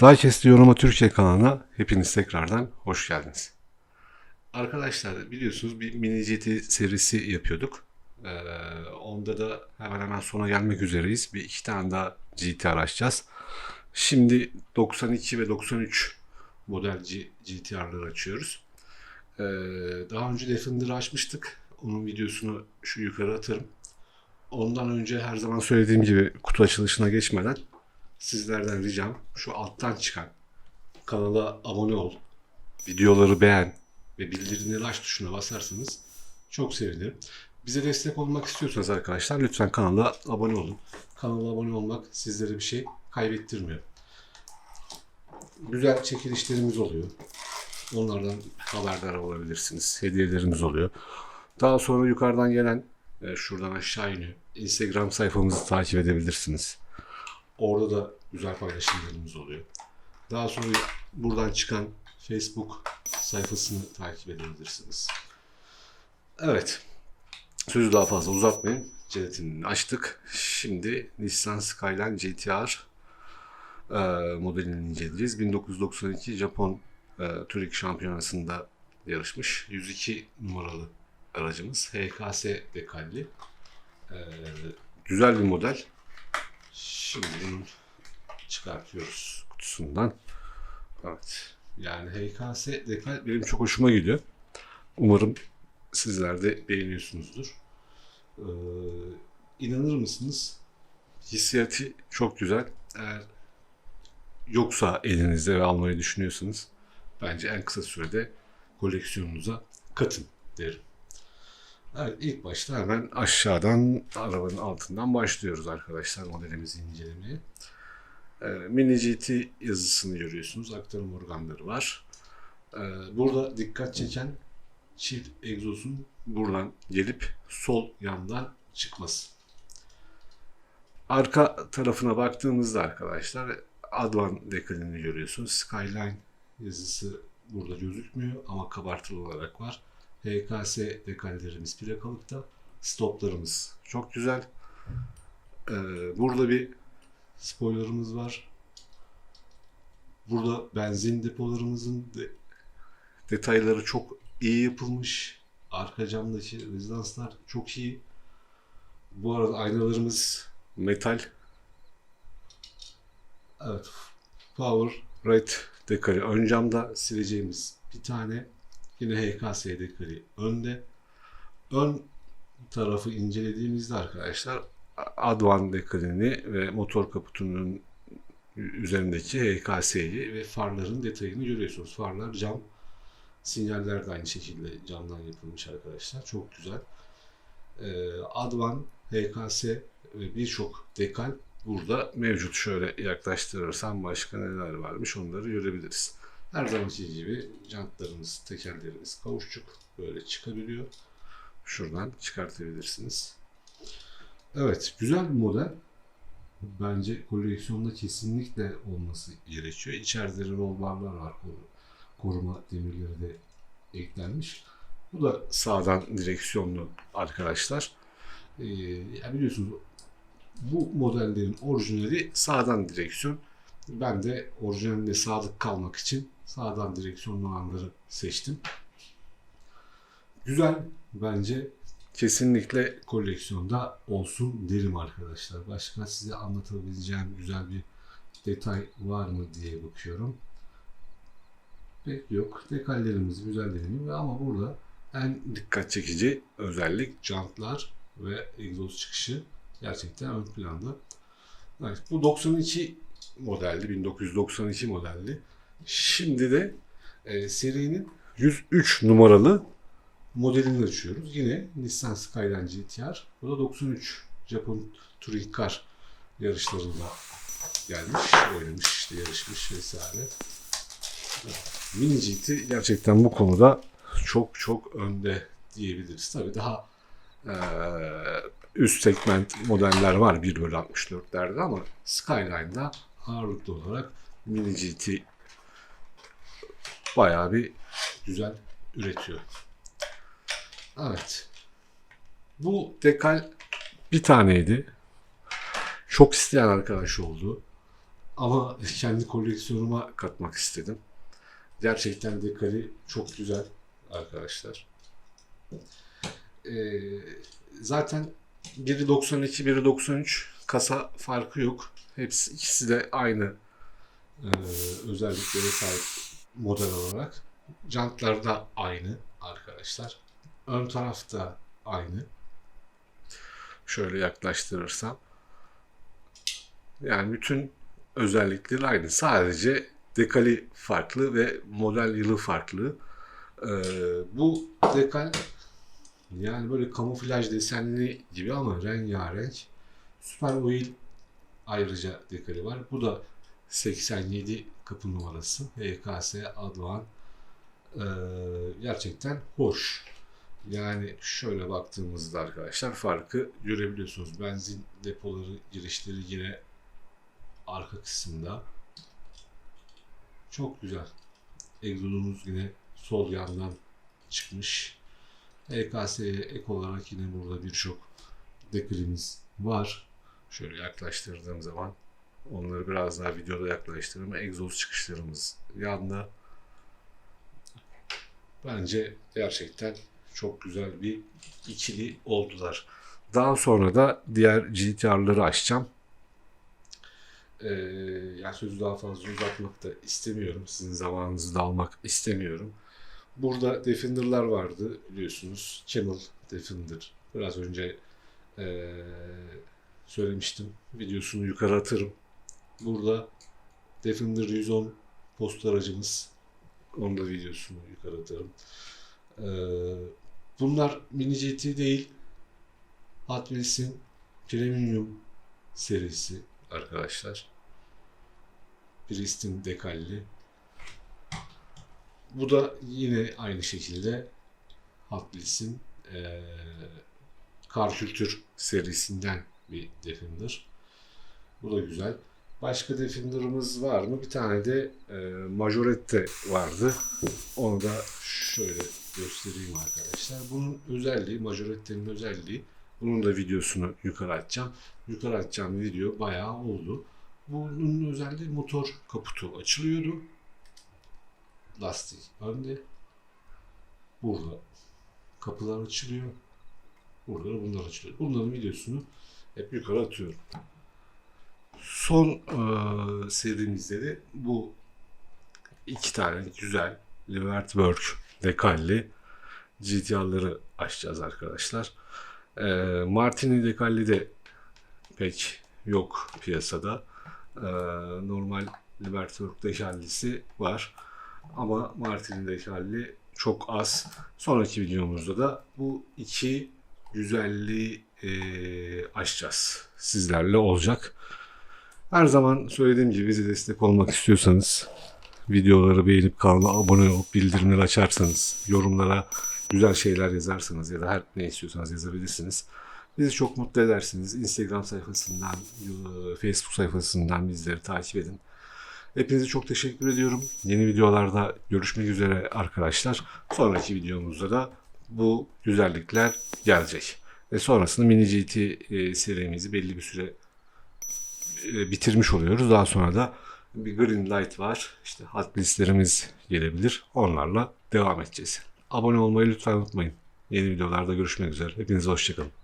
Diecast Yoruma Türkiye kanalına hepiniz tekrardan hoş geldiniz. Arkadaşlar biliyorsunuz bir mini GT serisi yapıyorduk. Ee, onda da hemen hemen sona gelmek üzereyiz. Bir iki tane daha GT açacağız. Şimdi 92 ve 93 model GTR'ları açıyoruz. Ee, daha önce Defender'ı açmıştık. Onun videosunu şu yukarı atarım. Ondan önce her zaman söylediğim gibi kutu açılışına geçmeden sizlerden ricam şu alttan çıkan kanala abone ol, videoları beğen ve bildirimleri aç tuşuna basarsanız çok sevinirim. Bize destek olmak istiyorsanız arkadaşlar lütfen kanala abone olun. Kanala abone olmak sizlere bir şey kaybettirmiyor. Güzel çekilişlerimiz oluyor. Onlardan haberdar olabilirsiniz. Hediyelerimiz oluyor. Daha sonra yukarıdan gelen e, şuradan aşağı iniyor. Instagram sayfamızı takip edebilirsiniz. Orada da güzel paylaşımlarımız oluyor. Daha sonra buradan çıkan Facebook sayfasını takip edebilirsiniz. Evet. Sözü daha fazla uzatmayayım. Jelatinini açtık. Şimdi Nissan Skyline GTR e, modelini inceleyeceğiz. 1992 Japon e, Touring Şampiyonası'nda yarışmış. 102 numaralı aracımız. HKS dekalli. E, güzel bir model. Şimdi bunu çıkartıyoruz kutusundan. Evet. Yani HKS dekal benim çok hoşuma gidiyor. Umarım sizler de beğeniyorsunuzdur. Ee, inanır mısınız? Hissiyatı çok güzel. Eğer yoksa elinizde ve almayı düşünüyorsanız bence en kısa sürede koleksiyonunuza katın derim. Evet, ilk başta hemen aşağıdan arabanın altından başlıyoruz arkadaşlar modelimizi incelemeye. Ee, Mini GT yazısını görüyorsunuz. Aktarım organları var. Ee, burada dikkat çeken çift egzozun buradan gelip sol yandan çıkması. Arka tarafına baktığımızda arkadaşlar Advan dekalini görüyorsunuz. Skyline yazısı burada gözükmüyor ama kabartılı olarak var. HKS dekallerimiz plakalıkta. Stoplarımız çok güzel. Ee, burada bir spoilerımız var. Burada benzin depolarımızın de- detayları çok iyi yapılmış. Arka camdaki rezidanslar çok iyi. Bu arada aynalarımız metal. Evet. Power Red dekali ön camda sileceğimiz bir tane. Yine HKS dekali önde. Ön tarafı incelediğimizde arkadaşlar Advan dekalini ve motor kaputunun üzerindeki HKS'yi ve farların detayını görüyorsunuz. Farlar cam. Sinyaller de aynı şekilde camdan yapılmış arkadaşlar. Çok güzel. Ee, Advan, HKS ve birçok dekal burada mevcut. Şöyle yaklaştırırsam başka neler varmış onları görebiliriz. Her zamanki gibi jantlarımız, tekerlerimiz kavuşçuk böyle çıkabiliyor. Şuradan çıkartabilirsiniz. Evet, güzel bir model. Bence koleksiyonda kesinlikle olması gerekiyor. İçeride roll barlar var. koru- Koruma demirleri de eklenmiş. Bu da sağdan direksiyonlu arkadaşlar. Ee, ya biliyorsunuz bu modellerin orijinali sağdan direksiyon. Ben de orijinaline sadık kalmak için sağdan direksiyonlu olanları seçtim. Güzel bence kesinlikle koleksiyonda olsun derim arkadaşlar. Başka size anlatabileceğim güzel bir detay var mı diye bakıyorum. Pek yok. Dekallerimiz güzel deniliyor ama burada en dikkat çekici özellik jantlar ve egzoz çıkışı gerçekten ön planda. Evet, bu 92 modelli, 1992 modelli. Şimdi de e, serinin 103 numaralı modelini açıyoruz. Yine Nissan Skyline GTR. Bu da 93 Japon Touring Car yarışlarında gelmiş, oynamış, işte yarışmış vesaire. Mini GT gerçekten bu konuda çok çok önde diyebiliriz. Tabii daha eee, üst segment modeller var 1 bölü 64'lerde ama Skyline'da ağırlıklı olarak Mini GT bayağı bir güzel üretiyor. Evet. Bu dekal bir taneydi. Çok isteyen arkadaş oldu. Ama kendi koleksiyonuma katmak istedim. Gerçekten dekali çok güzel arkadaşlar. Ee, zaten biri 92, biri 93 kasa farkı yok. Hepsi ikisi de aynı e, özelliklere sahip model olarak. Jantlar da aynı arkadaşlar. Ön taraf da aynı. Şöyle yaklaştırırsam. Yani bütün özellikleri aynı. Sadece dekali farklı ve model yılı farklı. Ee, bu dekal yani böyle kamuflaj desenli gibi ama rengarenk. Super Oil ayrıca dekali var. Bu da 87 kapı numarası. HKS Advan. Ee, gerçekten hoş. Yani şöyle baktığımızda arkadaşlar farkı görebiliyorsunuz. Benzin depoları girişleri yine arka kısımda. Çok güzel. Egzozumuz yine sol yandan çıkmış. EKS'ye ek olarak yine burada birçok dekalimiz var. Şöyle yaklaştırdığım zaman onları biraz daha videoda yaklaştırırım. Egzoz çıkışlarımız yanda. Bence gerçekten çok güzel bir ikili oldular. Daha sonra da diğer GTR'ları açacağım. Ee, yani sözü daha fazla uzatmak da istemiyorum. Sizin zamanınızı da almak istemiyorum. Burada Defender'lar vardı biliyorsunuz. Camel Defender. Biraz önce ee, söylemiştim. Videosunu yukarı atarım. Burada Defender 110 post aracımız. Onun da videosunu yukarı atarım. Ee, bunlar mini GT değil. Hot Wheels'in Premium serisi arkadaşlar. Brist'in dekalli. Bu da yine aynı şekilde Hot Wheels'in eee Kar Kültür serisinden bir Defender. Bu da güzel. Başka Defender'ımız var mı? Bir tane de e, Majorette vardı. Onu da şöyle göstereyim arkadaşlar. Bunun özelliği, Majorette'nin özelliği bunun da videosunu yukarı atacağım. Yukarı atacağım video bayağı oldu. Bunun özelliği motor kaputu açılıyordu. Lastik önde. Burada kapılar açılıyor. Burada da bunlar açılıyor. Bunların videosunu hep yukarı atıyorum. Son e, serimizde de bu iki tane güzel Libertberg dekalli GTR'ları açacağız arkadaşlar. E, Martini dekalli de pek yok piyasada. E, normal Libertberg dekallisi var. Ama Martini dekalli çok az. Sonraki videomuzda da bu iki güzelliği e, açacağız. Sizlerle olacak. Her zaman söylediğim gibi bize destek olmak istiyorsanız videoları beğenip kanala abone olup bildirimleri açarsanız, yorumlara güzel şeyler yazarsanız ya da her ne istiyorsanız yazabilirsiniz. Bizi çok mutlu edersiniz. Instagram sayfasından, e, Facebook sayfasından bizleri takip edin. Hepinize çok teşekkür ediyorum. Yeni videolarda görüşmek üzere arkadaşlar. Sonraki videomuzda da bu güzellikler gelecek. Ve sonrasında Mini GT e, serimizi belli bir süre bitirmiş oluyoruz. Daha sonra da bir Green Light var. İşte hot Wheels'lerimiz gelebilir. Onlarla devam edeceğiz. Abone olmayı lütfen unutmayın. Yeni videolarda görüşmek üzere. Hepinize hoşçakalın.